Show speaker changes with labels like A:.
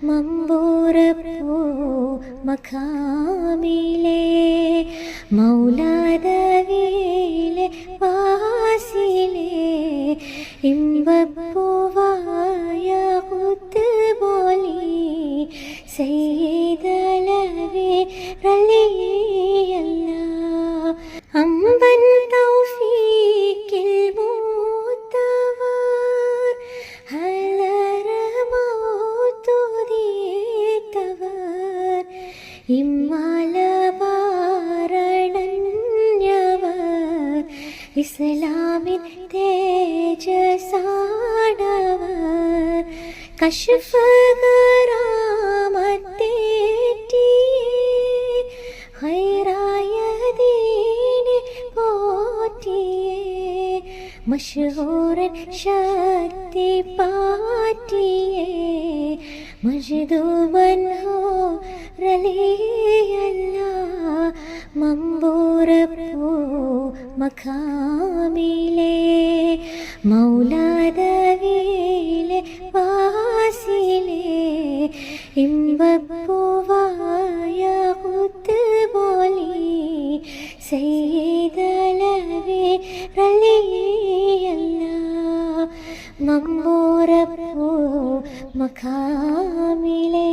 A: മമ്പൂരപ്പൂ മഖാമിലെ മൗലാദവിയിലെ വാസിലെ ഇമ്പപ്പൂവായ കുത്തുപോലി സെയ്തലവേ റലിയല്ല അമ്പൻ लन्य इस्लामिन् तेजसाणव कश्य हैराय दीण पति मशहूर शक्ति पति हो റലിയല്ല മമ്പൂരപ്പൂ മഖാമിലെ മൗലാദവിയിലെ വാസിലെ ഇമ്പപ്പൂവായ കുത്തുപോലി സെയ്തലവേ റലിയല്ല. മമ്പൂരപ്പൂ മഖാമിലേ